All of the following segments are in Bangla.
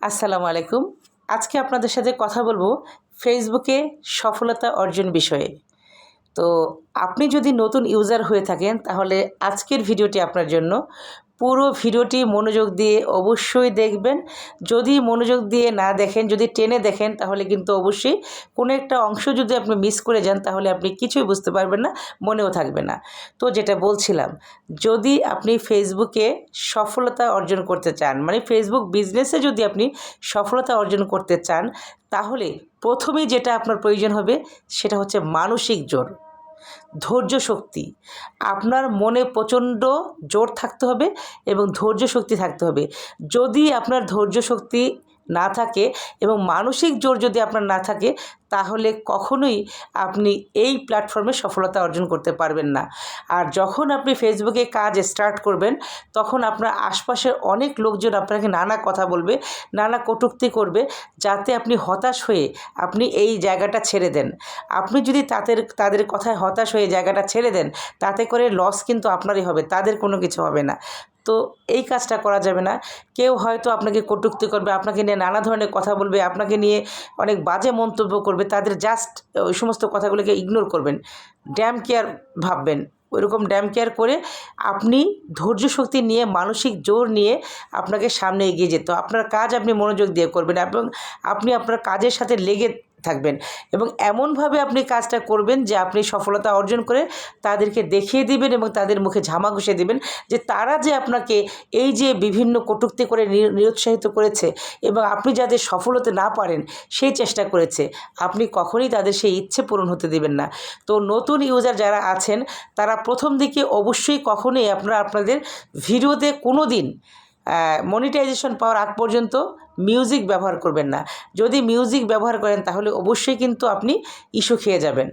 আসসালামু আলাইকুম। আজকে আপনাদের সাথে কথা বলব ফেসবুকে সফলতা অর্জন বিষয়ে। তো আপনি যদি নতুন ইউজার হয়ে থাকেন, তাহলে আজকের ভিডিওটি আপনার জন্য পুরো ভিডিওটি মনোযোগ দিয়ে অবশ্যই দেখবেন। যদি মনোযোগ দিয়ে না দেখেন, যদি টেনে দেখেন, তাহলে কিন্তু অবশ্যই কোনো একটা অংশ যদি আপনি মিস করে যান, তাহলে আপনি কিছুই বুঝতে পারবেন না, মনেও থাকবে না। তো যেটা বলছিলাম, যদি আপনি ফেসবুকে সফলতা অর্জন করতে চান মানে ফেসবুক বিজনেসে যদি আপনি সফলতা অর্জন করতে চান, তাহলে প্রথমেই যেটা আপনার প্রয়োজন হবে, সেটা হচ্ছে মানসিক জোর। ধৈর্য শক্তি। আপনার মনে প্রচণ্ড জোর থাকতে হবে এবং ধৈর্য শক্তি থাকতে হবে। যদি আপনার ধৈর্য শক্তি না থাকে এবং মানসিক জোর যদি আপনার না থাকে, তাহলে কখনোই আপনি এই প্ল্যাটফর্মে সফলতা অর্জন করতে পারবেন না। আর যখন আপনি ফেসবুকে কাজ স্টার্ট করবেন, তখন আপনার আশপাশের অনেক লোকজন আপনাকে নানা কথা বলবে, নানা কটূক্তি করবে, যাতে আপনি হতাশ হয়ে আপনি এই জায়গাটা ছেড়ে দেন। আপনি যদি তাদের তাদের কথায় হতাশ হয়ে জায়গাটা ছেড়ে দেন, তাতে করে লস কিন্তু আপনারই হবে, তাদের কোনো কিছু হবে না। তো এই কাজটা করা যাবে না। কেউ হয়তো আপনাকে কটূক্তি করবে, আপনাকে নিয়ে নানা ধরনের কথা বলবে, আপনাকে নিয়ে অনেক বাজে মন্তব্য করবে, তাদের জাস্ট ওই সমস্ত কথাগুলোকে ইগনোর করবেন। ড্যাম কেয়ার ভাববেন। ওইরকম ড্যাম কেয়ার করে আপনি ধৈর্য শক্তি নিয়ে, মানসিক জোর নিয়ে আপনাকে সামনে এগিয়ে যেত আপনার কাজ আপনি মনোযোগ দিয়ে করবেন এবং আপনি আপনার কাজের সাথে লেগে থাকবেন। এবং এমনভাবে আপনি কাজটা করবেন যে আপনি সফলতা অর্জন করে তাদেরকে দেখিয়ে দিবেন এবং তাদের মুখে ঝামা ঘষে দিবেন যে তারা যে আপনাকে এই যে বিভিন্ন কটূক্তি করে নিরুৎসাহিত করেছে এবং আপনি যাদের সফল হতে না পারেন সেই চেষ্টা করেছে, আপনি কখনোই তাদের সেই ইচ্ছে পূরণ হতে দিবেন না। তো নতুন ইউজার যারা আছেন, তারা প্রথম দিকে অবশ্যই কখনোই আপনারা আপনাদের ভিডিওতে কোনো দিন মনিটাইজেশন পাওয়ার আগ পর্যন্ত মিউজিক ব্যবহার করবেন না। যদি মিউজিক ব্যবহার করেন তাহলে অবশ্যই কিন্তু আপনি ইস্যু খেয়ে যাবেন।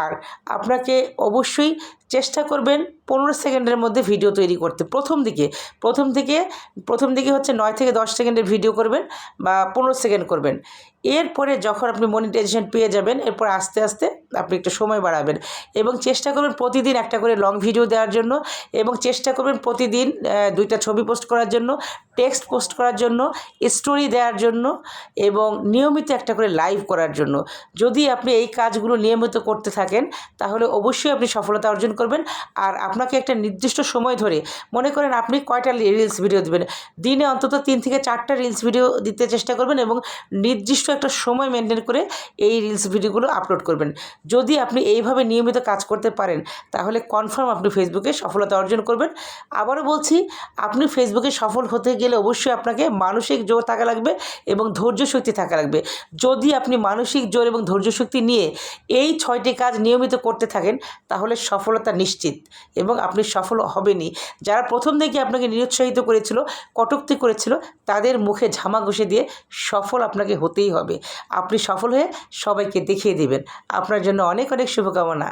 আর আপনাকে অবশ্যই চেষ্টা করবেন পনেরো সেকেন্ডের মধ্যে ভিডিও তৈরি করতে। প্রথম দিকে প্রথম দিকে প্রথম দিকে হচ্ছে নয় থেকে দশ সেকেন্ডের ভিডিও করবেন বা পনেরো সেকেন্ড করবেন। এরপরে যখন আপনি মনিটাইজেশন পেয়ে যাবেন, এরপর আস্তে আস্তে আপনি একটু সময় বাড়াবেন এবং চেষ্টা করবেন প্রতিদিন একটা করে লং ভিডিও দেওয়ার জন্য এবং চেষ্টা করবেন প্রতিদিন দুইটা ছবি পোস্ট করার জন্য, টেক্সট পোস্ট করার জন্য, স্টোরি দেওয়ার জন্য এবং নিয়মিত একটা করে লাইভ করার জন্য। যদি আপনি এই কাজগুলো নিয়মিত করতে থাকেন, তাহলে অবশ্যই আপনি সফলতা অর্জন করবেন। আর আপনাকে একটা নির্দিষ্ট সময় ধরে মনে করেন আপনি কয়টা রিলস ভিডিও দেবেন, দিনে অন্তত তিন থেকে চারটা রিলস ভিডিও দিতে চেষ্টা করবেন এবং নির্দিষ্ট একটা সময় মেনটেন করে এই রিলস ভিডিওগুলো আপলোড করবেন। যদি আপনি এইভাবে নিয়মিত কাজ করতে পারেন, তাহলে কনফার্ম আপনি ফেসবুকে সফলতা অর্জন করবেন। আবারও বলছি, আপনি ফেসবুকে সফল হতে গেলে অবশ্যই আপনাকে মানসিক জোর থাকা লাগবে এবং ধৈর্য শক্তি থাকা লাগবে। যদি আপনি মানসিক জোর এবং ধৈর্য শক্তি নিয়ে এই ছয়টি কাজ নিয়মিত করতে থাকেন, তাহলে সফলতা নিশ্চিত এবং আপনি সফল হবেনই। যারা প্রথম থেকে আপনাকে নিরুৎসাহিত করেছিল, কটুক্তি করেছিল, তাদের মুখে ঝামা ঘষে দিয়ে সফল আপনাকে হতেই হবে। আপনি সফল হয়ে সবাইকে দেখিয়ে দেবেন। আপনার জন্য অনেক অনেক শুভকামনা।